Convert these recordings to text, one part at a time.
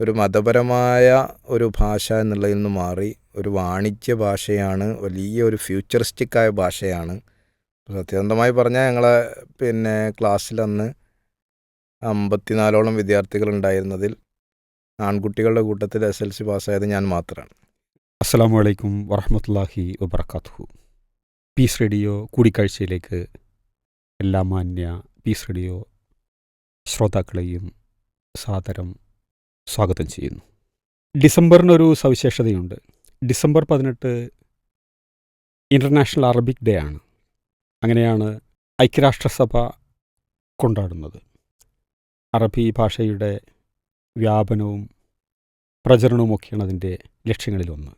ഒരു മതപരമായ ഒരു ഭാഷ എന്നുള്ളതിൽ നിന്ന് മാറി ഒരു വാണിജ്യ ഭാഷയാണ് വലിയ ഒരു ഫ്യൂച്ചറിസ്റ്റിക്കായ ഭാഷയാണ്. സത്യസന്ധമായി പറഞ്ഞാൽ ഞങ്ങളെ പിന്നെ ക്ലാസ്സിലന്ന് അമ്പത്തിനാലോളം വിദ്യാർത്ഥികൾ ഉണ്ടായിരുന്നതിൽ ആൺകുട്ടികളുടെ കൂട്ടത്തിൽ എസ് എൽ സി പാസ്സായത് ഞാൻ മാത്രമാണ്. അസ്സാം വലൈക്കും വറഹമത്തല്ലാഹി വബർക്കാത്തു പീസ് റേഡിയോ കൂടിക്കാഴ്ചയിലേക്ക് എല്ലാ മാന്യ പീസ് റേഡിയോ ശ്രോതാക്കളെയും സാദരം സ്വാഗതം ചെയ്യുന്നു. ഡിസംബറിനൊരു സവിശേഷതയുണ്ട്. ഡിസംബർ പതിനെട്ട് ഇന്റർനാഷണൽ അറബിക് ഡേ ആണ്. അങ്ങനെയാണ് ഐക്യരാഷ്ട്രസഭ കൊണ്ടാടുന്നത്. അറബി ഭാഷയുടെ വ്യാപനവും പ്രചരണവുമൊക്കെയാണ് അതിന്റെ ലക്ഷ്യങ്ങളിലൊന്ന്.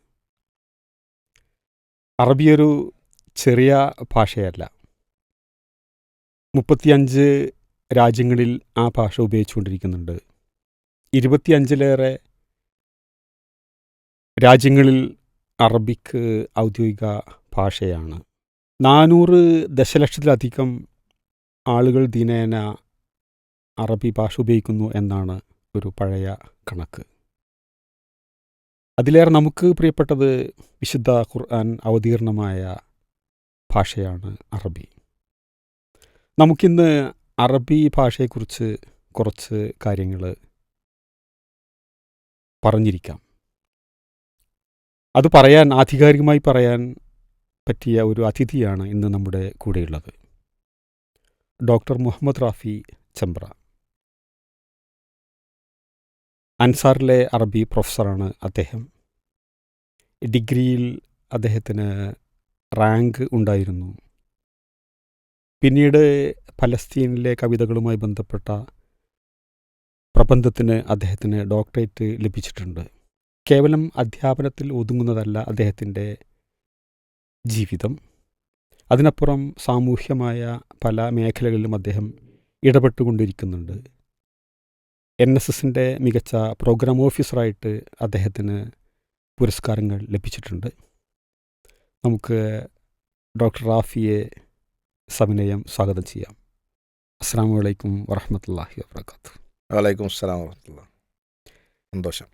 അറബി ഒരു ചെറിയ ഭാഷയല്ല. മുപ്പത്തിയഞ്ച് രാജ്യങ്ങളിൽ ആ ഭാഷ ഉപയോഗിച്ചുകൊണ്ടിരിക്കുന്നുണ്ട്. ഇരുപത്തിയഞ്ചിലേറെ രാജ്യങ്ങളിൽ അറബിക്ക് ഔദ്യോഗിക ഭാഷയാണ്. നാനൂറ് ദശലക്ഷത്തിലധികം ആളുകൾ ദിനേന അറബി ഭാഷ ഉപയോഗിക്കുന്നു എന്നാണ് ഒരു പഴയ കണക്ക്. അതിലേറെ നമുക്ക് പ്രിയപ്പെട്ടത് വിശുദ്ധ ഖുർആൻ അവതീർണമായ ഭാഷയാണ് അറബി. നമുക്കിന്ന് അറബി ഭാഷയെക്കുറിച്ച് കുറച്ച് കാര്യങ്ങൾ പറഞ്ഞിരിക്കാം. അത് പറയാൻ ആധികാരികമായി പറയാൻ പറ്റിയ ഒരു അതിഥിയാണ് ഇന്ന് നമ്മുടെ കൂടെയുള്ളത്. ഡോക്ടർ മുഹമ്മദ് റാഫി ചെമ്പ്ര. അൻസാറിലെ അറബി പ്രൊഫസറാണ് അദ്ദേഹം. ഡിഗ്രിയിൽ അദ്ദേഹത്തിന് റാങ്ക് ഉണ്ടായിരുന്നു. പിന്നീട് പലസ്തീനിലെ കവിതകളുമായി ബന്ധപ്പെട്ട പ്രബന്ധത്തിന് അദ്ദേഹത്തിന് ഡോക്ടറേറ്റ് ലഭിച്ചിട്ടുണ്ട്. കേവലം അധ്യാപനത്തിൽ ഒതുങ്ങുന്നതല്ല അദ്ദേഹത്തിന്റെ ജീവിതം. അതിനപ്പുറം സാമൂഹ്യമായ പല മേഖലകളിലും അദ്ദേഹം ഇടപെട്ടുകൊണ്ടിരിക്കുന്നുണ്ട്. എൻ എസ് എസിന്റെ മികച്ച പ്രോഗ്രാം ഓഫീസറായിട്ട് അദ്ദേഹത്തിന് പുരസ്കാരങ്ങൾ ലഭിച്ചിട്ടുണ്ട്. നമുക്ക് ഡോക്ടർ റാഫിയെ സവിനയം സ്വാഗതം ചെയ്യാം. അസ്സാം വലൈക്കും വറഹമത്തല്ലാഹി വാബർക്കാത്തു വലൈക്കും അസ്സലാം വർഹമത്തുള്ള സന്തോഷം.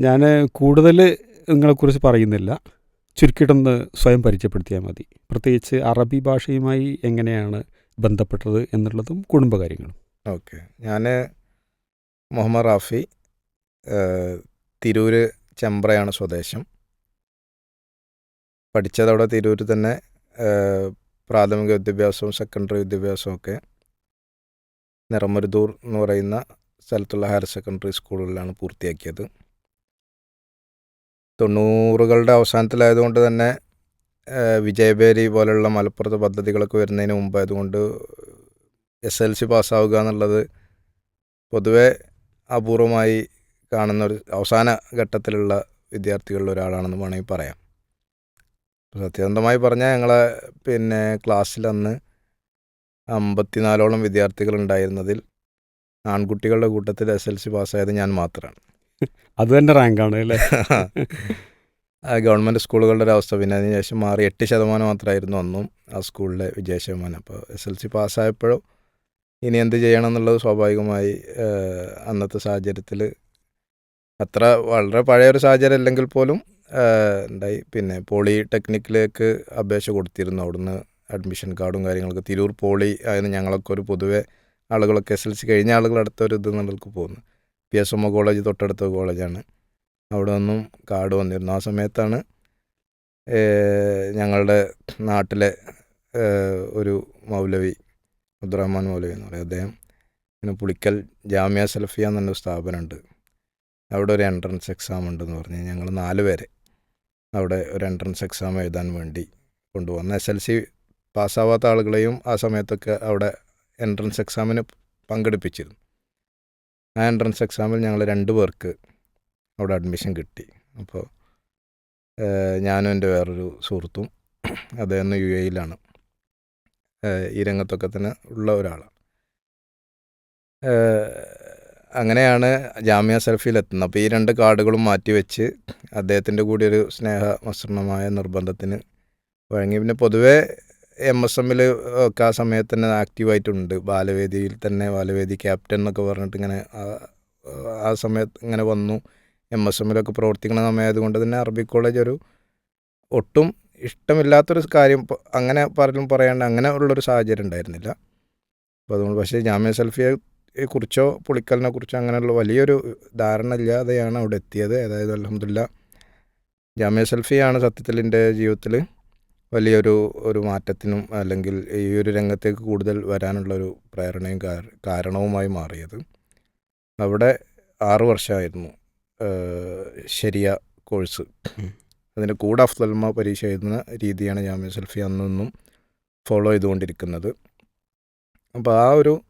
ഞാൻ കൂടുതൽ നിങ്ങളെക്കുറിച്ച് പറയുന്നില്ല. ചുരുക്കിയിട്ടൊന്ന് സ്വയം പരിചയപ്പെടുത്തിയാൽ മതി. പ്രത്യേകിച്ച് അറബി ഭാഷയുമായി എങ്ങനെയാണ് ബന്ധപ്പെട്ടത് എന്നുള്ളതും കുടുംബകാര്യങ്ങളും. ഓക്കെ. ഞാൻ മുഹമ്മദ് റാഫി തിരൂർ തിരൂര് ചെമ്പ്രയാണ് സ്വദേശം. പഠിച്ചതവിടെ തിരൂർ തന്നെ പ്രാഥമിക വിദ്യാഭ്യാസവും സെക്കൻഡറി വിദ്യാഭ്യാസവും ഒക്കെ. നിറമരുതൂർ എന്ന് പറയുന്ന സ്ഥലത്തുള്ള ഹയർ സെക്കൻഡറി സ്കൂളുകളിലാണ് പൂർത്തിയാക്കിയത്. തൊണ്ണൂറുകളുടെ അവസാനത്തിലായതുകൊണ്ട് തന്നെ വിജയബേരി പോലുള്ള മലപ്പുറത്തെ പദ്ധതികളൊക്കെ വരുന്നതിന് മുമ്പ് ആയതുകൊണ്ട് എസ് എൽ സി പാസ്സാവുക എന്നുള്ളത് പൊതുവെ അപൂർവമായി കാണുന്ന ഒരു അവസാന ഘട്ടത്തിലുള്ള വിദ്യാർത്ഥികളിൽ ഒരാളാണെന്ന് വേണമെങ്കിൽ പറയാം. സത്യസന്ധമായി പറഞ്ഞാൽ ഞങ്ങളെ പിന്നെ ക്ലാസ്സിലന്ന് അമ്പത്തിനാലോളം വിദ്യാർത്ഥികൾ ഉണ്ടായിരുന്നതിൽ ആൺകുട്ടികളുടെ കൂട്ടത്തിൽ എസ് എൽ സി പാസ്സായത് ഞാൻ മാത്രമാണ് അത് തന്നെ റാങ്കാണ് അല്ലേ? ഗവൺമെന്റ് സ്കൂളുകളുടെ ഒരു അവസ്ഥ പിന്നെ അതിനുശേഷം മാറി എട്ട് ശതമാനം മാത്രമായിരുന്നു അന്നും ആ സ്കൂളിലെ വിജയ ശതമാനം. അപ്പോൾ എസ് എൽ സി പാസ്സായപ്പോഴും ഇനി എന്ത് ചെയ്യണം എന്നുള്ളത് സ്വാഭാവികമായി അന്നത്തെ സാഹചര്യത്തിൽ അത്ര വളരെ പഴയൊരു സാഹചര്യം അല്ലെങ്കിൽ പോലും ഉണ്ടായി പിന്നെ പോളിടെക്നിക്കിലേക്ക് അപേക്ഷ കൊടുത്തിരുന്നു അവിടുന്ന് അഡ്മിഷൻ കാർഡും കാര്യങ്ങളൊക്കെ. തിരൂർ പോളി ആയിരുന്നു ഞങ്ങളൊക്കെ ഒരു പൊതുവെ ആളുകളൊക്കെ എസ് എൽ സി കഴിഞ്ഞ ആളുകൾ അടുത്തൊരു ഇത് നിലയ്ക്ക് പോകുന്നു പി എസ് എം കോളേജ് തൊട്ടടുത്ത കോളേജാണ് അവിടെ നിന്നും കാർഡ് വന്നിരുന്നു. ആ സമയത്താണ് ഞങ്ങളുടെ നാട്ടിലെ ഒരു മൗലവി അബ്ദുറഹ്മാൻ മൗലവി എന്ന് പറയും അദ്ദേഹം. പിന്നെ പുളിക്കൽ ജാമ്യ സലഫിയ എന്നൊരു സ്ഥാപനമുണ്ട്. അവിടെ ഒരു എൻട്രൻസ് എക്സാം ഉണ്ടെന്ന് പറഞ്ഞ്. ഞങ്ങൾ നാല് പേരെ അവിടെ ഒരു എൻട്രൻസ് എക്സാം എഴുതാൻ വേണ്ടി കൊണ്ടുപോകുന്നു എസ് എൽ സി പാസ്സാവാത്ത ആളുകളെയും ആ സമയത്തൊക്കെ അവിടെ എൻട്രൻസ് എക്സാമിന് പങ്കെടുപ്പിച്ചിരുന്നു. ആ എൻട്രൻസ് എക്സാമിൽ ഞങ്ങൾ രണ്ട് പേർക്ക് അവിടെ അഡ്മിഷൻ കിട്ടി. അപ്പോൾ ഞാനും എന്റെ വേറൊരു സുഹൃത്തും അദ്ദേഹം യു എയിലാണ് ഈ രംഗത്തൊക്കെ തന്നെ ഉള്ള ഒരാളാണ്. അങ്ങനെയാണ് ജാമ്യ സെൽഫിയിൽ എത്തുന്നത്. അപ്പോൾ ഈ രണ്ട് കാർഡുകളും മാറ്റിവെച്ച് അദ്ദേഹത്തിന്റെ കൂടി ഒരു സ്നേഹമസൃണമായ നിർബന്ധത്തിന് വഴങ്ങി. പിന്നെ പൊതുവേ എം എസ് എമ്മിൽ ഒക്കെ ആ സമയത്ത് തന്നെ ആക്റ്റീവായിട്ടുണ്ട്. ബാലവേദിയിൽ തന്നെ ബാലവേദി ക്യാപ്റ്റൻ എന്നൊക്കെ പറഞ്ഞിട്ട് ഇങ്ങനെ ആ സമയത്ത് ഇങ്ങനെ വന്നു. എം എസ് എമ്മിലൊക്കെ പ്രവർത്തിക്കുന്ന സമയമായതുകൊണ്ട് തന്നെ അറബി കോളേജ് ഒരു ഒട്ടും ഇഷ്ടമില്ലാത്തൊരു കാര്യം അങ്ങനെ പലരും പറയാണ്ട് അങ്ങനെ ഉള്ളൊരു സാഹചര്യം ഉണ്ടായിരുന്നില്ല. അപ്പോൾ അതുകൊണ്ട് പക്ഷേ ജാമ്യ സെൽഫിയെ കുറിച്ചോ പുളിക്കലിനെ കുറിച്ചോ അങ്ങനെയുള്ള വലിയൊരു ധാരണ ഇല്ലാതെയാണ് അവിടെ എത്തിയത്. അതായത് അലഹമില്ല ജാമ്യ സെൽഫിയാണ് സത്യത്തിൽ എന്റെ ജീവിതത്തിൽ വലിയൊരു ഒരു മാറ്റത്തിനും അല്ലെങ്കിൽ ഈ ഒരു രംഗത്തേക്ക് കൂടുതൽ വരാനുള്ളൊരു പ്രേരണയും കാര- കാരണവുമായി മാറിയത്. അവിടെ ആറ് വർഷമായിരുന്നു ശരിയ കോഴ്സ്. അതിന്റെ കൂടെ അഫ്സൽമ പരീക്ഷ എഴുതുന്ന രീതിയാണ് ജാമ്യ സെൽഫി അന്നൊന്നും ഫോളോ ചെയ്തുകൊണ്ടിരിക്കുന്നത്. അപ്പോൾ ആ ഒരു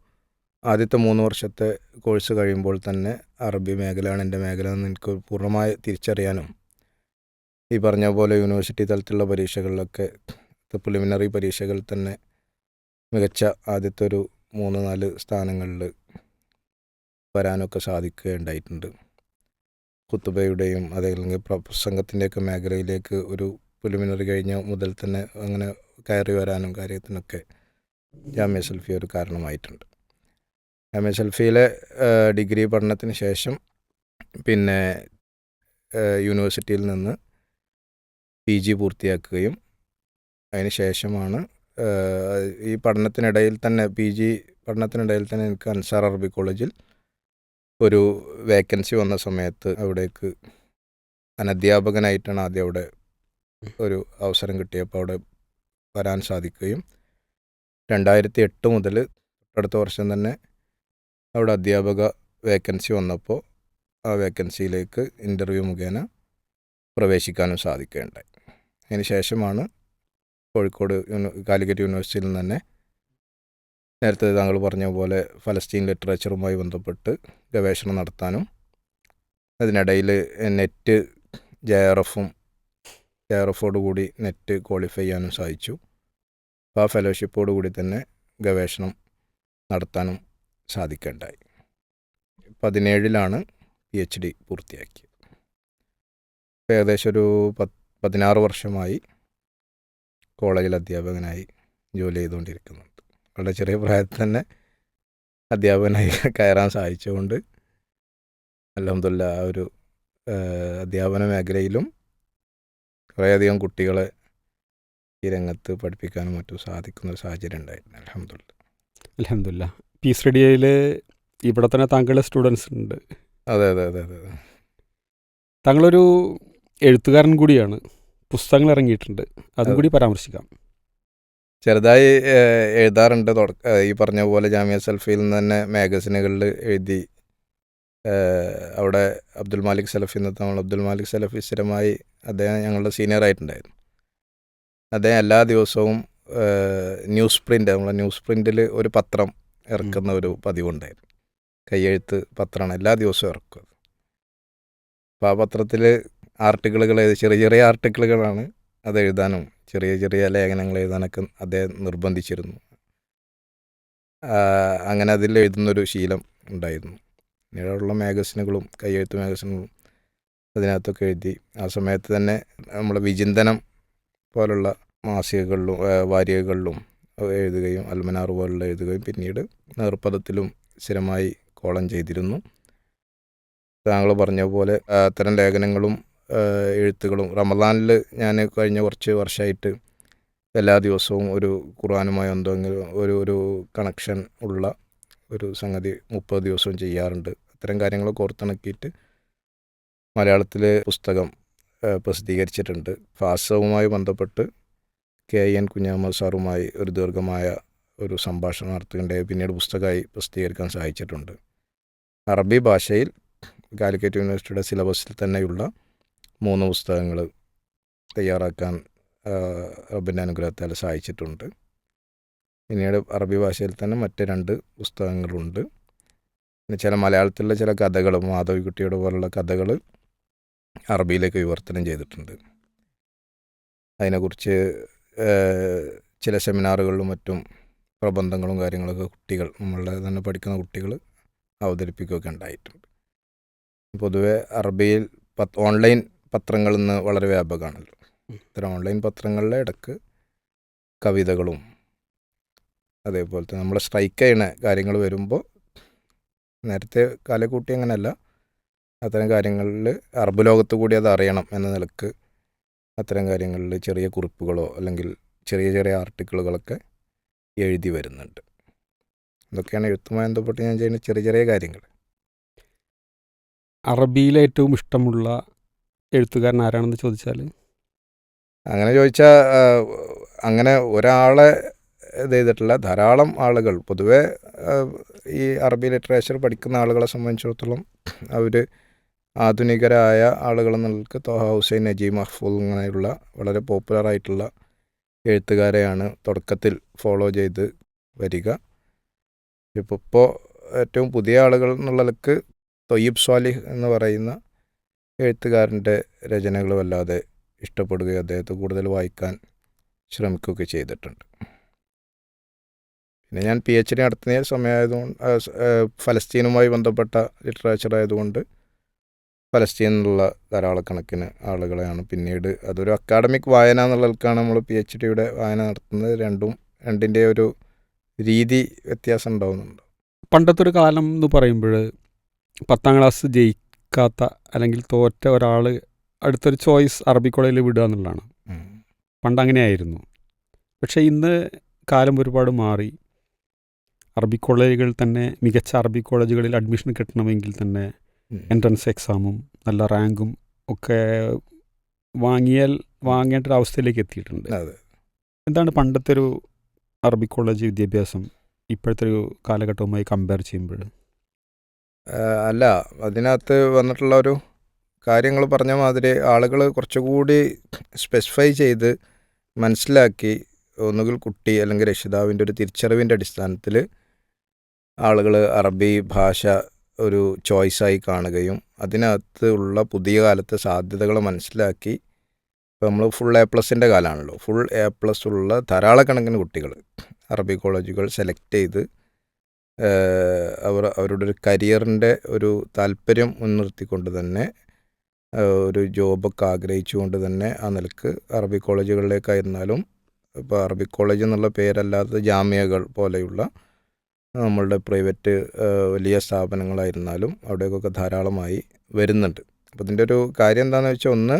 ആദ്യത്തെ മൂന്ന് വർഷത്തെ കോഴ്സ് കഴിയുമ്പോൾ തന്നെ അറബി മേഖലയാണ് എന്റെ മേഖല എന്ന് എനിക്ക് പൂർണമായി തിരിച്ചറിയാനും ഈ പറഞ്ഞ പോലെ യൂണിവേഴ്സിറ്റി തലത്തിലുള്ള പരീക്ഷകളിലൊക്കെ പ്രിലിമിനറി പരീക്ഷകൾ തന്നെ മികച്ച ആദ്യത്തെ ഒരു മൂന്ന് നാല് സ്ഥാനങ്ങളിൽ വരാനൊക്കെ സാധിക്കുകയുണ്ടായിട്ടുണ്ട്. കുത്തുബയുടെയും അതല്ലെങ്കിൽ പ്രസംഗത്തിന്റെയൊക്കെ മേഖലയിലേക്ക് ഒരു പ്രിലിമിനറി കഴിഞ്ഞ മുതൽ തന്നെ അങ്ങനെ കയറി വരാനും കാര്യത്തിനൊക്കെ ജാമ്യ സെൽഫി ഒരു കാരണമായിട്ടുണ്ട്. ജാമ്യ സെൽഫിയിലെ ഡിഗ്രി പഠനത്തിന് ശേഷം പിന്നെ യൂണിവേഴ്സിറ്റിയിൽ നിന്ന് പി ജി പൂർത്തിയാക്കുകയും അതിന് ശേഷമാണ് ഈ പഠനത്തിനിടയിൽ തന്നെ പി ജി പഠനത്തിനിടയിൽ തന്നെ എനിക്ക് അൻസാർ അറബി കോളേജിൽ ഒരു വേക്കൻസി വന്ന സമയത്ത് അവിടേക്ക് അനധ്യാപകനായിട്ടാണ് ആദ്യം അവിടെ ഒരു അവസരം കിട്ടിയപ്പോൾ അവിടെ വരാൻ സാധിക്കുകയും രണ്ടായിരത്തി എട്ട് മുതൽ അടുത്ത വർഷം തന്നെ അവിടെ അധ്യാപക വേക്കൻസി വന്നപ്പോൾ ആ വേക്കൻസിയിലേക്ക് ഇന്റർവ്യൂ മുഖേന പ്രവേശിക്കാനും സാധിക്കുകയുണ്ടായി. അതിന് ശേഷമാണ് കോഴിക്കോട് യൂണി- കാലിക്കറ്റ് യൂണിവേഴ്സിറ്റിയിൽ നിന്ന് തന്നെ നേരത്തെ താങ്കൾ പറഞ്ഞ പോലെ ഫലസ്തീൻ ലിറ്ററേച്ചറുമായി ബന്ധപ്പെട്ട് ഗവേഷണം നടത്താനും അതിനിടയിൽ നെറ്റ് ജെ ആർ എഫും ജെ ആർ എഫോട് കൂടി നെറ്റ് ക്വാളിഫൈ ചെയ്യാനും സാധിച്ചു. അപ്പോൾ ആ ഫെലോഷിപ്പോട് കൂടി തന്നെ ഗവേഷണം നടത്താനും സാധിക്കേണ്ടായി. പതിനേഴിലാണ് പി എച്ച് ഡി പൂർത്തിയാക്കിയത്. ഏകദേശം ഒരു പത്ത് പതിനാറ് വർഷമായി കോളേജിൽ അധ്യാപകനായി ജോലി ചെയ്തുകൊണ്ടിരിക്കുന്നുണ്ട്. വളരെ ചെറിയ പ്രായത്തിൽ തന്നെ അധ്യാപകനായി കയറാൻ സാധിച്ചുകൊണ്ട് അലഹമുല്ല ആ ഒരു അധ്യാപന മേഖലയിലും കുറേയധികം കുട്ടികളെ ഈ രംഗത്ത് പഠിപ്പിക്കാനും മറ്റും സാധിക്കുന്ന ഒരു സാഹചര്യം ഉണ്ടായിരുന്നു അലഹമുല്ല അലഹമില്ല പീസ് റേഡിയോയിൽ ഇവിടെ തന്നെ താങ്കളുടെ സ്റ്റുഡൻസ് ഉണ്ട്. അതെ അതെ അതെ അതെ. താങ്കളൊരു എഴുത്തുകാരൻ കൂടിയാണ്. പുസ്തകങ്ങൾ ഇറങ്ങിയിട്ടുണ്ട്. അതും കൂടി പരാമർശിക്കാം. ചെറുതായി എഴുതാറുണ്ട്. ഈ പറഞ്ഞ പോലെ ജാമ്യ സൽഫിയിൽ നിന്ന് തന്നെ മാഗസിനുകളിൽ എഴുതി അവിടെ അബ്ദുൽ മാലിക് സലഫി ഇന്നത്തെ നമ്മൾ അബ്ദുൽ മാലിക് സലഫി സ്ഥിരമായി അദ്ദേഹം ഞങ്ങളുടെ സീനിയർ ആയിട്ടുണ്ടായിരുന്നു. അദ്ദേഹം എല്ലാ ദിവസവും ന്യൂസ് പ്രിന്റ് നമ്മളെ ന്യൂസ് പ്രിന്റിൽ ഒരു പത്രം ഇറക്കുന്ന ഒരു പതിവുണ്ടായിരുന്നു. കയ്യെഴുത്ത് പത്രമാണ് എല്ലാ ദിവസവും ഇറക്കുക. അപ്പോൾ ആ പത്രത്തിൽ ആർട്ടിക്കിളുകൾ ചെറിയ ചെറിയ ആർട്ടിക്കിളുകളാണ് അത് എഴുതാനും ചെറിയ ചെറിയ ലേഖനങ്ങൾ എഴുതാനൊക്കെ അദ്ദേഹം നിർബന്ധിച്ചിരുന്നു. അങ്ങനെ അതിൽ എഴുതുന്നൊരു ശീലം ഉണ്ടായിരുന്നു. പിന്നീടുള്ള മാഗസിനുകളും കയ്യെഴുത്ത് മാഗസിനുകളും അതിനകത്തൊക്കെ എഴുതി ആ സമയത്ത് തന്നെ നമ്മളെ വിചിന്തനം പോലുള്ള മാസികകളിലും വാരികകളിലും എഴുതുകയും അൽമനാർ പോലുള്ള എഴുതുകയും പിന്നീട് നേർപ്പദത്തിലും സ്ഥിരമായി കോളം ചെയ്തിരുന്നു. താങ്കൾ പറഞ്ഞ പോലെ അത്തരം ലേഖനങ്ങളും എഴുത്തുകളും. റമദാനിൽ ഞാൻ കഴിഞ്ഞ കുറച്ച് വർഷമായിട്ട് എല്ലാ ദിവസവും ഒരു ഖുർആാനുമായി എന്തെങ്കിലും ഒരു ഒരു കണക്ഷൻ ഉള്ള ഒരു സംഗതി മുപ്പത് ദിവസവും ചെയ്യാറുണ്ട്. അത്തരം കാര്യങ്ങളൊക്കെ ഓർത്തിണക്കിയിട്ട് മലയാളത്തിലെ പുസ്തകം പ്രസിദ്ധീകരിച്ചിട്ടുണ്ട്. ഫാസവുമായി ബന്ധപ്പെട്ട് കെ എൻ കുഞ്ഞാമ സാറുമായി ഒരു ദീർഘമായ ഒരു സംഭാഷണം നടത്തുകയുണ്ടായി പിന്നീട് പുസ്തകമായി പ്രസിദ്ധീകരിക്കാൻ സഹായിച്ചിട്ടുണ്ട്. അറബി ഭാഷയിൽ കാലിക്കറ്റ് യൂണിവേഴ്സിറ്റിയുടെ സിലബസിൽ തന്നെയുള്ള മൂന്ന് പുസ്തകങ്ങൾ തയ്യാറാക്കാൻ റബിന്റെ അനുഗ്രഹത്താൽ സഹായിച്ചിട്ടുണ്ട്. പിന്നീട് അറബി ഭാഷയിൽ തന്നെ മറ്റ് രണ്ട് പുസ്തകങ്ങളുണ്ട്. പിന്നെ ചില മലയാളത്തിലുള്ള ചില കഥകൾ മാധവിക്കുട്ടിയുടെ പോലുള്ള കഥകൾ അറബിയിലേക്ക് വിവർത്തനം ചെയ്തിട്ടുണ്ട്. അതിനെക്കുറിച്ച് ചില സെമിനാറുകളിലും മറ്റും പ്രബന്ധങ്ങളും കാര്യങ്ങളൊക്കെ കുട്ടികൾ നമ്മളുടെ തന്നെ പഠിക്കുന്ന കുട്ടികൾ അവതരിപ്പിക്കുകയൊക്കെ ഉണ്ടായിട്ടുണ്ട്. പൊതുവെ അറബിയിൽ പത്ത് ഓൺലൈൻ പത്രങ്ങളിൽ ഇന്ന് വളരെ വ്യാപകമാണല്ലോ. ഇത്തരം ഓൺലൈൻ പത്രങ്ങളിലെ ഇടയ്ക്ക് കവിതകളും അതേപോലെ തന്നെ നമ്മൾ സ്ട്രൈക്ക് ചെയ്യണ കാര്യങ്ങൾ വരുമ്പോൾ നേരത്തെ കാലക്കൂട്ടി അങ്ങനെയല്ല അത്തരം കാര്യങ്ങളിൽ അറബ് ലോകത്ത് കൂടി അത് അറിയണം എന്ന നിലയ്ക്ക് അത്തരം കാര്യങ്ങളിൽ ചെറിയ കുറിപ്പുകളോ അല്ലെങ്കിൽ ചെറിയ ചെറിയ ആർട്ടിക്കിളുകളൊക്കെ എഴുതി വരുന്നുണ്ട്. ഇതൊക്കെയാണ് എഴുത്തുമായി ബന്ധപ്പെട്ട് ഞാൻ ചെയ്യുന്ന ചെറിയ ചെറിയ കാര്യങ്ങൾ അറബിയിലെ ഏറ്റവും ഇഷ്ടമുള്ള എഴുത്തുകാരൻ ആരാണെന്ന് ചോദിച്ചാൽ അങ്ങനെ ചോദിച്ചാൽ അങ്ങനെ ഒരാളെ ഇത് ചെയ്തിട്ടില്ല. ധാരാളം ആളുകൾ. പൊതുവേ ഈ അറബി ലിറ്ററേച്ചർ പഠിക്കുന്ന ആളുകളെ സംബന്ധിച്ചിടത്തോളം അവർ ആധുനികരായ ആളുകൾ എന്നുള്ളവർക്ക് തോഹ ഹുസൈൻ നജീം മഹ്ഫൂൽ അങ്ങനെയുള്ള വളരെ പോപ്പുലർ ആയിട്ടുള്ള എഴുത്തുകാരെയാണ് തുടക്കത്തിൽ ഫോളോ ചെയ്ത് വരിക. ഇപ്പോൾ ഇപ്പോൾ ഏറ്റവും പുതിയ ആളുകൾ എന്നുള്ളവർക്ക് തൊയ്യബ് സ്വാലിഹ് എന്ന് പറയുന്ന എഴുത്തുകാരന്റെ രചനകൾ വല്ലാതെ ഇഷ്ടപ്പെടുകയും അദ്ദേഹത്തെ കൂടുതൽ വായിക്കാൻ ശ്രമിക്കുകയൊക്കെ ചെയ്തിട്ടുണ്ട്. പിന്നെ ഞാൻ പി എച്ച് ഡി നടത്തുന്ന സമയമായതുകൊണ്ട് ഫലസ്തീനുമായി ബന്ധപ്പെട്ട ലിറ്ററേച്ചർ ആയതുകൊണ്ട് ഫലസ്തീനിലുള്ള ധാരാളക്കണക്കിന് ആളുകളെയാണ്. പിന്നീട് അതൊരു അക്കാഡമിക് വായന എന്നുള്ളവർക്കാണ് നമ്മൾ പി എച്ച് ഡിയുടെ വായന നടത്തുന്നത്. രണ്ടും രണ്ടിന്റെ ഒരു രീതി വ്യത്യാസം ഉണ്ടാവുന്നുണ്ട്. പണ്ടത്തെ ഒരു കാലം എന്ന് പറയുമ്പോൾ പത്താം ക്ലാസ് ജയിക്കാത്ത അല്ലെങ്കിൽ തോറ്റ ഒരാൾ അടുത്തൊരു ചോയ്സ് അറബി കോളേജിൽ വിടുക എന്നുള്ളതാണ്. പണ്ട് അങ്ങനെയായിരുന്നു. പക്ഷേ ഇന്ന് കാലം ഒരുപാട് മാറി. അറബി കോളേജുകൾ തന്നെ മികച്ച അറബി കോളേജുകളിൽ അഡ്മിഷൻ കിട്ടണമെങ്കിൽ തന്നെ എൻട്രൻസ് എക്സാമും നല്ല റാങ്കും ഒക്കെ വാങ്ങിയാൽ വാങ്ങേണ്ട ഒരു അവസ്ഥയിലേക്ക് എത്തിയിട്ടുണ്ട്. എന്താണ് പണ്ടത്തെ ഒരു അറബി കോളേജ് വിദ്യാഭ്യാസം ഇപ്പോഴത്തെ ഒരു കാലഘട്ടവുമായി കമ്പയർ ചെയ്യുമ്പോൾ? അല്ല അതിനകത്ത് വന്നിട്ടുള്ള ഒരു കാര്യങ്ങൾ പറഞ്ഞ മാതിരി ആളുകൾ കുറച്ചുകൂടി സ്പെസിഫൈ ചെയ്ത് മനസ്സിലാക്കി ഒന്നുകിൽ കുട്ടി അല്ലെങ്കിൽ രക്ഷിതാവിന്റെ ഒരു തിരിച്ചറിവിന്റെ അടിസ്ഥാനത്തിൽ ആളുകൾ അറബി ഭാഷ ഒരു ചോയ്സായി കാണുകയും അതിനകത്ത് ഉള്ള പുതിയ കാലത്തെ സാധ്യതകൾ മനസ്സിലാക്കി ഇപ്പോൾ നമ്മൾ ഫുൾ എ പ്ലസിന്റെ കാലമാണല്ലോ. ഫുൾ എ പ്ലസ് ഉള്ള ധാരാളക്കണക്കിന് കുട്ടികൾ അറബി കോളേജുകൾ സെലക്ട് ചെയ്ത് അവർ അവരുടെ ഒരു കരിയറിന്റെ ഒരു താല്പര്യം മുൻനിർത്തിക്കൊണ്ട് തന്നെ ഒരു ജോബൊക്കെ ആഗ്രഹിച്ചുകൊണ്ട് തന്നെ ആ നിലയ്ക്ക് അറബി കോളേജുകളിലേക്കായിരുന്നാലും ഇപ്പോൾ അറബി കോളേജ് എന്നുള്ള പേരല്ലാത്ത ജാമ്യകൾ പോലെയുള്ള നമ്മളുടെ പ്രൈവറ്റ് വലിയ സ്ഥാപനങ്ങളായിരുന്നാലും അവിടേക്കൊക്കെ ധാരാളമായി വരുന്നുണ്ട്. അപ്പോൾ ഇതിന്റെ ഒരു കാര്യം എന്താണെന്ന് വെച്ചാൽ ഒന്ന്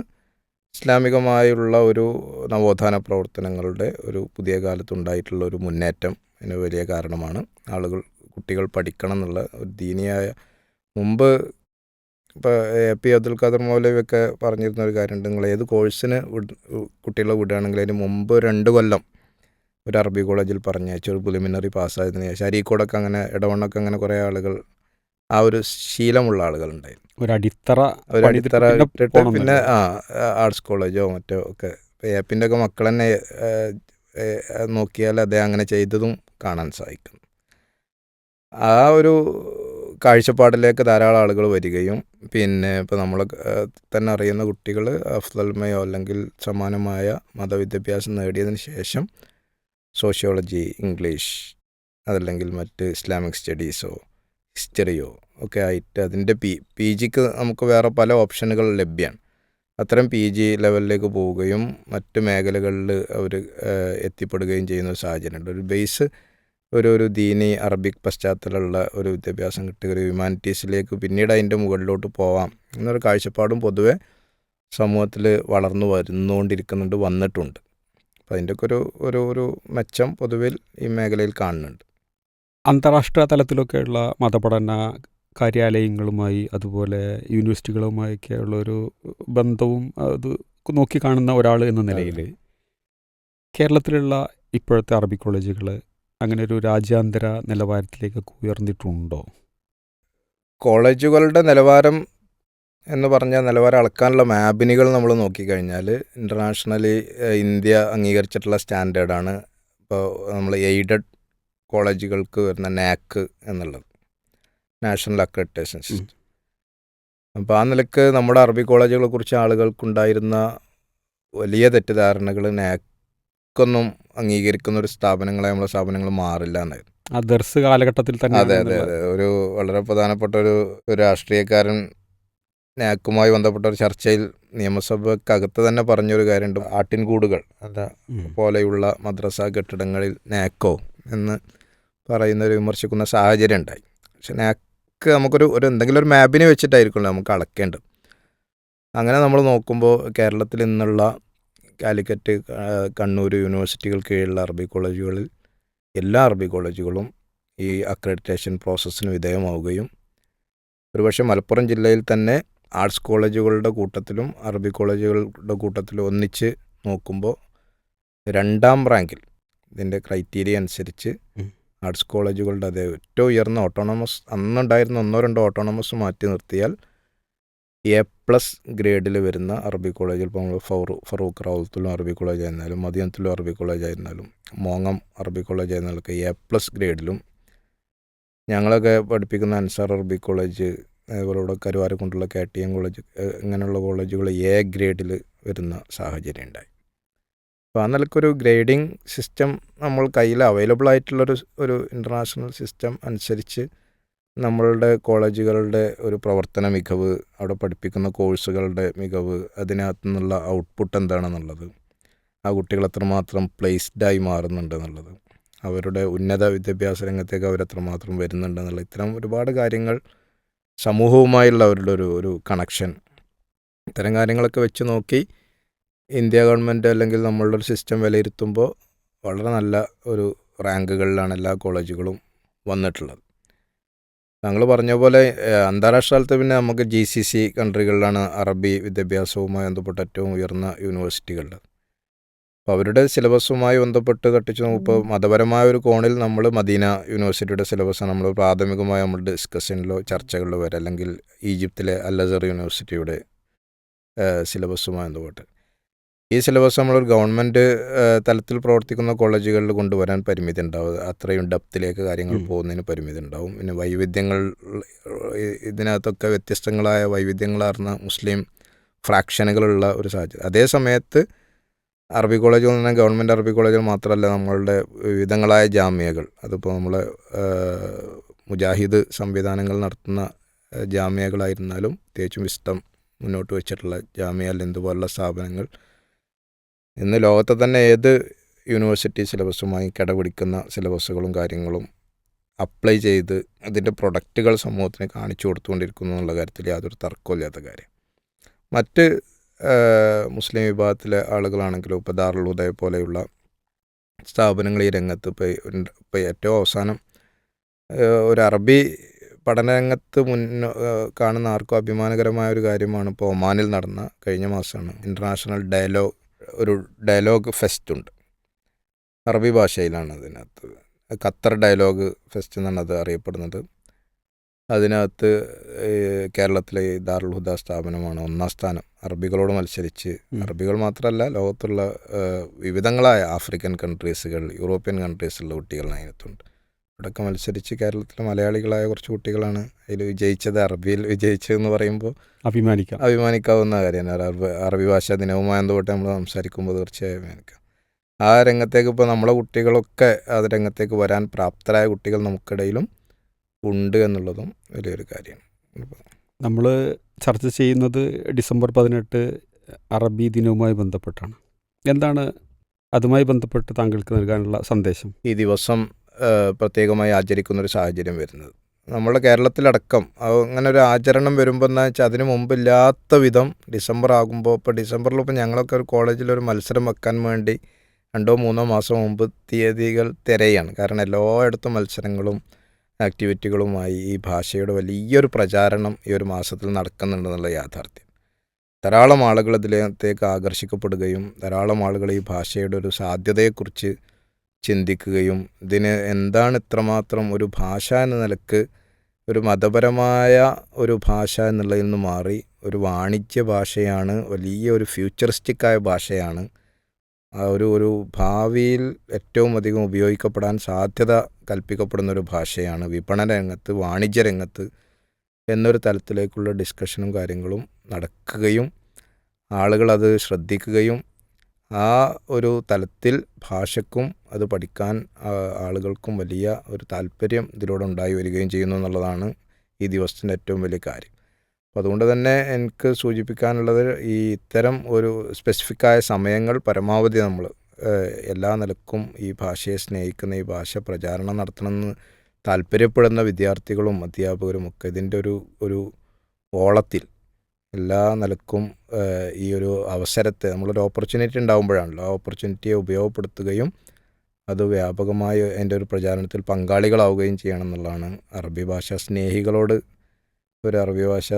ഇസ്ലാമികമായുള്ള ഒരു നവോത്ഥാന പ്രവർത്തനങ്ങളുടെ ഒരു പുതിയ കാലത്തുണ്ടായിട്ടുള്ള ഒരു മുന്നേറ്റം അതിന് വലിയ കാരണമാണ്. ആളുകൾ കുട്ടികൾ പഠിക്കണം എന്നുള്ള ഒരു ദീനിയായ മുമ്പ് ഇപ്പോൾ എ പി അബ്ദുൽ ഖാദർ മൗലവിയൊക്കെ പറഞ്ഞിരുന്ന ഒരു കാര്യമുണ്ട്. നിങ്ങൾ ഏത് കോഴ്സിന് വിട് കുട്ടികളെ വിടുകയാണെങ്കിൽ അതിന് മുമ്പ് രണ്ട് കൊല്ലം ഒരു അറബി കോളേജിൽ പറഞ്ഞയച്ചു ഒരു പ്രിലിമിനറി പാസ്സായതിനു ശേഷം അരീക്കോടൊക്കെ അങ്ങനെ ഇടവണ്ണൊക്കെ അങ്ങനെ കുറേ ആളുകൾ ആ ഒരു ശീലമുള്ള ആളുകളുണ്ടായിരുന്നു ഒരു അടിത്തറ ഒരു അടിത്തറ പിന്നെ ഇട്ടിട്ട് പിന്നെ ആ ആർട്സ് കോളേജോ മറ്റോ ഒക്കെ. എ ഏപ്പിന്റെ ഒക്കെ മക്കൾ തന്നെ നോക്കിയാൽ അദ്ദേഹം അങ്ങനെ ചെയ്തതും കാണാൻ സാധിക്കും ആ ഒരു കാഴ്ചപ്പാടിലേക്ക് ധാരാളം ആളുകൾ വരികയും പിന്നെ ഇപ്പോൾ നമ്മൾ തന്നെ അറിയുന്ന കുട്ടികൾ അഫ്സൽമയോ അല്ലെങ്കിൽ സമാനമായ മതവിദ്യാഭ്യാസം നേടിയതിന് ശേഷം സോഷ്യോളജി ഇംഗ്ലീഷ് അതല്ലെങ്കിൽ മറ്റ് ഇസ്ലാമിക് സ്റ്റഡീസോ ഹിസ്റ്ററിയോ ഒക്കെ ആയിട്ട് അതിന്റെ പി പി ജിക്ക് നമുക്ക് വേറെ പല ഓപ്ഷനുകൾ ലഭ്യമാണ് അത്തരം പി ജി ലെവലിലേക്ക് പോവുകയും മറ്റ് മേഖലകളിൽ അവർ എത്തിപ്പെടുകയും ചെയ്യുന്ന ഒരു സാഹചര്യമുണ്ട്. ഒരു ബേസ് ഒരു ഒരു ദീനി അറബിക് പശ്ചാത്തലമുള്ള ഒരു വിദ്യാഭ്യാസം കിട്ടുക ഒരു ഹ്യൂമാനിറ്റീസിലേക്ക് പിന്നീട് അതിന്റെ മുകളിലോട്ട് പോവാം. എന്നൊരു കാഴ്ചപ്പാടും പൊതുവെ സമൂഹത്തിൽ വളർന്നു വരുന്നുകൊണ്ടിരിക്കുന്നുണ്ട് വന്നിട്ടുണ്ട്. അപ്പോൾ അതിന്റെയൊക്കെ ഒരു ഒരു ഒരു മെച്ചം പൊതുവിൽ ഈ മേഖലയിൽ കാണുന്നുണ്ട്. അന്താരാഷ്ട്ര തലത്തിലൊക്കെയുള്ള മതപഠന കാര്യാലയങ്ങളുമായി അതുപോലെ യൂണിവേഴ്സിറ്റികളുമായൊക്കെയുള്ള ഒരു ബന്ധവും അത് നോക്കിക്കാണുന്ന ഒരാൾ എന്ന നിലയിൽ കേരളത്തിലുള്ള ഇപ്പോഴത്തെ അറബി കോളേജുകൾ അങ്ങനെ ഒരു രാജ്യാന്തര നിലവാരത്തിലേക്കൊക്കെ ഉയർന്നിട്ടുണ്ടോ? കോളേജുകളുടെ നിലവാരം എന്ന് പറഞ്ഞാൽ നിലവാരം അളക്കാനുള്ള മാബിനുകൾ നമ്മൾ നോക്കിക്കഴിഞ്ഞാൽ ഇന്റർനാഷണലി ഇന്ത്യ അംഗീകരിച്ചിട്ടുള്ള സ്റ്റാൻഡേർഡാണ്. ഇപ്പോൾ നമ്മൾ എയ്ഡഡ് കോളേജുകൾക്ക് വരുന്ന നാക്ക് എന്നുള്ളത്. National accreditation system. അപ്പോൾ ആ നിലയ്ക്ക് നമ്മുടെ അറബി കോളേജുകളെ കുറിച്ച് ആളുകൾക്കുണ്ടായിരുന്ന വലിയ തെറ്റിദ്ധാരണകൾ നാക്കൊന്നും അംഗീകരിക്കുന്ന ഒരു സ്ഥാപനങ്ങളെ നമ്മളെ സ്ഥാപനങ്ങൾ മാറില്ല എന്നായിരുന്നു കാലഘട്ടത്തിൽ തന്നെ അതെ അതെ അതെ. ഒരു വളരെ പ്രധാനപ്പെട്ട ഒരു ഒരു രാഷ്ട്രീയക്കാരൻ നാക്കുമായി ബന്ധപ്പെട്ട ഒരു ചർച്ചയിൽ നിയമസഭക്കകത്ത് തന്നെ പറഞ്ഞൊരു കാര്യമുണ്ട്. ആട്ടിൻകൂടുകൾ അതാ പോലെയുള്ള മദ്രസ കെട്ടിടങ്ങളിൽ നാക്കോ എന്ന് പറയുന്ന ഒരു വിമർശിക്കുന്ന സാഹചര്യം ഉണ്ടായി. പക്ഷെ നാക്ക് നമുക്കൊരു ഒരു എന്തെങ്കിലും ഒരു മാപ്പിനെ വെച്ചിട്ടായിരിക്കുമല്ലോ നമുക്ക് അളക്കേണ്ടത്. അങ്ങനെ നമ്മൾ നോക്കുമ്പോൾ കേരളത്തിൽ നിന്നുള്ള കാലിക്കറ്റ് കണ്ണൂർ യൂണിവേഴ്സിറ്റികൾ കീഴിലുള്ള അറബി കോളേജുകളിൽ എല്ലാ അറബി കോളേജുകളും ഈ അക്രഡിറ്റേഷൻ പ്രോസസ്സിന് വിധേയമാവുകയും ഒരുപക്ഷെ മലപ്പുറം ജില്ലയിൽ തന്നെ ആർട്സ് കോളേജുകളുടെ കൂട്ടത്തിലും അറബി കോളേജുകളുടെ കൂട്ടത്തിലും ഒന്നിച്ച് നോക്കുമ്പോൾ രണ്ടാം റാങ്കിൽ ഇതിന്റെ ക്രൈറ്റീരിയ അനുസരിച്ച് ആർട്സ് കോളേജുകളുടെ അതേ ഏറ്റവും ഉയർന്ന ഓട്ടോണമസ് അന്നുണ്ടായിരുന്ന ഒന്നോ രണ്ടോ ഓട്ടോണമസ് മാറ്റി നിർത്തിയാൽ എ പ്ലസ് ഗ്രേഡിൽ വരുന്ന അറബി കോളേജിൽ ഇപ്പോൾ നമ്മൾ ഫറൂ ഫറൂഖ് റാവുത്തിലും അറബി കോളേജ് ആയിരുന്നാലും മദിയത്തിലും അറബി കോളേജ് ആയിരുന്നാലും മോങ്ങം അറബി കോളേജ് ആയിരുന്നാലൊക്കെ എ പ്ലസ് ഗ്രേഡിലും ഞങ്ങളൊക്കെ പഠിപ്പിക്കുന്ന അൻസാർ അറബി കോളേജ് അതുപോലെ കരുവാരക്കുണ്ടുള്ള കെ ടി എം കോളേജ് ഇങ്ങനെയുള്ള കോളേജുകൾ എ ഗ്രേഡിൽ വരുന്ന സാഹചര്യം ഉണ്ടായി. അപ്പോൾ ആ നിലക്കൊരു ഗ്രേഡിംഗ് സിസ്റ്റം നമ്മൾ കയ്യിൽ അവൈലബിൾ ആയിട്ടുള്ളൊരു ഒരു ഇന്റർനാഷണൽ സിസ്റ്റം അനുസരിച്ച് നമ്മളുടെ കോളേജുകളുടെ ഒരു പ്രവർത്തന മികവ് അവിടെ പഠിപ്പിക്കുന്ന കോഴ്സുകളുടെ മികവ് അതിനകത്തു നിന്നുള്ള ഔട്ട്പുട്ട് എന്താണെന്നുള്ളത് ആ കുട്ടികൾ എത്രമാത്രം പ്ലേസ്ഡായി മാറുന്നുണ്ട് എന്നുള്ളത് അവരുടെ ഉന്നത വിദ്യാഭ്യാസ രംഗത്തേക്ക് അവരെത്രമാത്രം വരുന്നുണ്ട് എന്നുള്ള ഇത്തരം ഒരുപാട് കാര്യങ്ങൾ സമൂഹവുമായുള്ള അവരുടെ ഒരു ഒരു കണക്ഷൻ ഇത്തരം കാര്യങ്ങളൊക്കെ വെച്ച് നോക്കി ഇന്ത്യ ഗവൺമെന്റ് അല്ലെങ്കിൽ നമ്മളുടെ ഒരു സിസ്റ്റം വിലയിരുത്തുമ്പോൾ വളരെ നല്ല ഒരു റാങ്കുകളിലാണ് എല്ലാ കോളേജുകളും വന്നിട്ടുള്ളത്. താങ്കൾ പറഞ്ഞ പോലെ അന്താരാഷ്ട്ര തലത്തിൽ പിന്നെ നമുക്ക് ജി സി സി കൺട്രികളിലാണ് അറബി വിദ്യാഭ്യാസവുമായി ബന്ധപ്പെട്ട ഏറ്റവും ഉയർന്ന യൂണിവേഴ്സിറ്റികൾ അപ്പോൾ അവരുടെ സിലബസുമായി ബന്ധപ്പെട്ട് തട്ടിച്ച് നോക്കുമ്പോൾ മതപരമായ ഒരു കോണിൽ നമ്മൾ മദീന യൂണിവേഴ്സിറ്റിയുടെ സിലബസ് നമ്മൾ പ്രാഥമികമായി നമ്മൾ ഡിസ്കഷനിലോ ചർച്ചകളിലോ വരെ അല്ലെങ്കിൽ ഈജിപ്തിലെ അല്ലസർ യൂണിവേഴ്സിറ്റിയുടെ സിലബസുമായി ബന്ധപ്പെട്ട്. ഈ സിലബസ് നമ്മളൊരു ഗവൺമെന്റ് തലത്തിൽ പ്രവർത്തിക്കുന്ന കോളേജുകളിൽ കൊണ്ടുവരാൻ പരിമിതി ഉണ്ടാവും അത്രയും ഡെപ്തിലേക്ക് കാര്യങ്ങൾ പോകുന്നതിന് പരിമിതി ഉണ്ടാവും പിന്നെ വൈവിധ്യങ്ങൾ ഇതിനകത്തൊക്കെ വ്യത്യസ്തങ്ങളായ വൈവിധ്യങ്ങളാർന്ന മുസ്ലിം ഫ്രാക്ഷനുകളുള്ള ഒരു സാഹചര്യം. അതേ സമയത്ത് അറബി കോളേജിൽ നിന്ന് ഗവൺമെന്റ് അറബി കോളേജുകൾ മാത്രമല്ല നമ്മളുടെ വിവിധങ്ങളായ ജാമ്യകൾ. അതിപ്പോൾ നമ്മൾ മുജാഹിദ് സംവിധാനങ്ങൾ നടത്തുന്ന ജാമ്യകളായിരുന്നാലും പ്രത്യേകിച്ചും ഇഷ്ടം മുന്നോട്ട് വെച്ചിട്ടുള്ള ജാമ്യ അല്ലെന്തുപോലുള്ള സ്ഥാപനങ്ങൾ ഇന്ന് ലോകത്തെ തന്നെ ഏത് യൂണിവേഴ്സിറ്റി സിലബസുമായി കിടപിടിക്കുന്ന സിലബസുകളും കാര്യങ്ങളും അപ്ലൈ ചെയ്ത് അതിന്റെ പ്രൊഡക്റ്റുകൾ സമൂഹത്തിന് കാണിച്ചു കൊടുത്തുകൊണ്ടിരിക്കുന്നു എന്നുള്ള കാര്യത്തിൽ യാതൊരു തർക്കമില്ലാത്ത കാര്യം. മറ്റ് മുസ്ലിം വിഭാഗത്തിലെ ആളുകളാണെങ്കിലും ഇപ്പോൾ ദാറുൽ ഉദയ പോലെയുള്ള സ്ഥാപനങ്ങൾ ഈ രംഗത്ത് ഇപ്പോൾ ഇപ്പോൾ ഏറ്റവും അവസാനം ഒരു അറബി പഠനരംഗത്ത് മുന്നോ കാണുന്ന ആർക്കും അഭിമാനകരമായ ഒരു കാര്യമാണ് ഇപ്പോൾ ഒമാനിൽ നടന്ന കഴിഞ്ഞ മാസമാണ്. ഇന്റർനാഷണൽ ഡയലോഗ് ഒരു ഡയലോഗ് ഫെസ്റ്റ് ഉണ്ട്. അറബി ഭാഷയിലാണ് അതിനകത്ത്. ഖത്തർ ഡയലോഗ് ഫെസ്റ്റ് എന്നാണ് അത് അറിയപ്പെടുന്നത്. അതിനകത്ത് കേരളത്തിലെ ദാറുൽ ഹുദ സ്ഥാപനമാണ് ഒന്നാം സ്ഥാനം. അറബികളോട് മത്സരിച്ച് അറബികൾ മാത്രമല്ല ലോകത്തുള്ള വിവിധങ്ങളായ ആഫ്രിക്കൻ കൺട്രീസുകൾ യൂറോപ്യൻ കൺട്രീസുള്ള കുട്ടികൾ അതിനകത്തുണ്ട്. ഇവിടെയൊക്കെ മത്സരിച്ച് കേരളത്തിലെ മലയാളികളായ കുറച്ച് കുട്ടികളാണ് അതിൽ വിജയിച്ചത്. അറബിയിൽ വിജയിച്ചതെന്ന് പറയുമ്പോൾ അഭിമാനിക്കാം. അഭിമാനിക്കാവുന്ന കാര്യമാണ് അറബി അറബി ഭാഷാ ദിനവുമായി ബന്ധപ്പെട്ട് നമ്മൾ സംസാരിക്കുമ്പോൾ തീർച്ചയായും അഭിമാനിക്കാം. ആ രംഗത്തേക്ക് ഇപ്പോൾ നമ്മളെ കുട്ടികളൊക്കെ ആ രംഗത്തേക്ക് വരാൻ പ്രാപ്തരായ കുട്ടികൾ നമുക്കിടയിലും ഉണ്ട് എന്നുള്ളതും വലിയൊരു കാര്യമാണ് നമ്മൾ ചർച്ച ചെയ്യുന്നത് ഡിസംബർ പതിനെട്ട് അറബി ദിനവുമായി ബന്ധപ്പെട്ടാണ്. എന്താണ് അതുമായി ബന്ധപ്പെട്ട് താങ്കൾക്ക് നൽകാനുള്ള സന്ദേശം? ഈ ദിവസം പ്രത്യേകമായി ആചരിക്കുന്ന ഒരു സാഹചര്യം വരുന്നത്. നമ്മുടെ കേരളത്തിലടക്കം അങ്ങനെ ഒരു ആചരണം വരുമ്പോൾ എന്താ വെച്ചാൽ അതിന് മുമ്പില്ലാത്ത വിധം ഡിസംബർ ആകുമ്പോൾ ഇപ്പോൾ ഡിസംബറിൽ ഇപ്പോൾ ഞങ്ങളൊക്കെ ഒരു കോളേജിൽ ഒരു മത്സരം വെക്കാൻ വേണ്ടി രണ്ടോ മൂന്നോ മാസം മുമ്പ് തീയതികൾ തിരയാണ്. കാരണം എല്ലായിടത്തും മത്സരങ്ങളും ആക്ടിവിറ്റികളുമായി ഈ ഭാഷയുടെ വലിയൊരു പ്രചാരണം ഈ ഒരു മാസത്തിൽ നടക്കുന്നുണ്ടെന്നുള്ള യാഥാർത്ഥ്യം. ധാരാളം ആളുകൾ ഇതിലേക്ക് ആകർഷിക്കപ്പെടുകയും ധാരാളം ആളുകൾ ഈ ഭാഷയുടെ ഒരു സാധ്യതയെക്കുറിച്ച് ചിന്തിക്കുകയും ഇതിന് എന്താണ് ഇത്രമാത്രം ഒരു ഭാഷ എന്ന നിലയ്ക്ക് ഒരു മതപരമായ ഒരു ഭാഷ എന്നുള്ളതിൽ നിന്ന് മാറി ഒരു വാണിജ്യ ഭാഷയാണ് വലിയ ഒരു ഫ്യൂച്ചറിസ്റ്റിക്കായ ഭാഷയാണ്. ഒരു ഒരു ഭാവിയിൽ ഏറ്റവും അധികം ഉപയോഗിക്കപ്പെടാൻ സാധ്യത കൽപ്പിക്കപ്പെടുന്ന ഒരു ഭാഷയാണ് വിപണന രംഗത്ത് വാണിജ്യ രംഗത്ത് എന്നൊരു തലത്തിലേക്കുള്ള ഡിസ്കഷനും കാര്യങ്ങളും നടക്കുകയും ആളുകൾ അത് ശ്രദ്ധിക്കുകയും ആ ഒരു തലത്തിൽ ഭാഷയ്ക്കും അത് പഠിക്കാൻ ആളുകൾക്കും വലിയ ഒരു താല്പര്യം ഇതിലൂടെ ഉണ്ടായി വരികയും ചെയ്യുന്നു എന്നുള്ളതാണ് ഈ ദിവസത്തിന്റെ ഏറ്റവും വലിയ കാര്യം. അപ്പോൾ അതുകൊണ്ട് തന്നെ എനിക്ക് സൂചിപ്പിക്കാനുള്ളത് ഈ ഇത്തരം ഒരു സ്പെസിഫിക്കായ സമയങ്ങൾ പരമാവധി നമ്മൾ എല്ലാ നിലക്കും ഈ ഭാഷയെ സ്നേഹിക്കുന്ന ഈ ഭാഷ പ്രചാരണം നടത്തണമെന്ന് താല്പര്യപ്പെടുന്ന വിദ്യാർത്ഥികളും അധ്യാപകരും ഒക്കെ ഇതിന്റെ ഒരു ഒരു ഓളത്തിൽ എല്ലാ നിലക്കും ഈ ഒരു അവസരത്തെ നമ്മളൊരു ഓപ്പർച്യൂണിറ്റി ഉണ്ടാകുമ്പോഴാണല്ലോ ആ ഓപ്പർച്യൂണിറ്റിയെ ഉപയോഗപ്പെടുത്തുകയും അത് വ്യാപകമായി എന്റെ ഒരു പ്രചാരണത്തിൽ പങ്കാളികളാവുകയും ചെയ്യണം എന്നുള്ളതാണ് അറബി ഭാഷ സ്നേഹികളോട് ഒരു അറബി ഭാഷ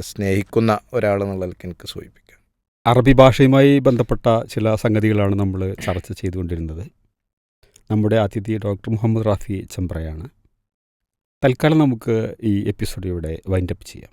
സ്നേഹിക്കുന്ന ഒരാളെന്നുള്ള നിലയ്ക്ക് എനിക്ക് സൂചിപ്പിക്കാം. അറബി ഭാഷയുമായി ബന്ധപ്പെട്ട ചില സംഗതികളാണ് നമ്മൾ ചർച്ച ചെയ്തുകൊണ്ടിരുന്നത്. നമ്മുടെ അതിഥി ഡോക്ടർ മുഹമ്മദ് റാഫി ചെമ്പ്രയാണ്. തൽക്കാലം നമുക്ക് ഈ എപ്പിസോഡ് ഇവിടെ വൈൻഡപ്പ് ചെയ്യാം.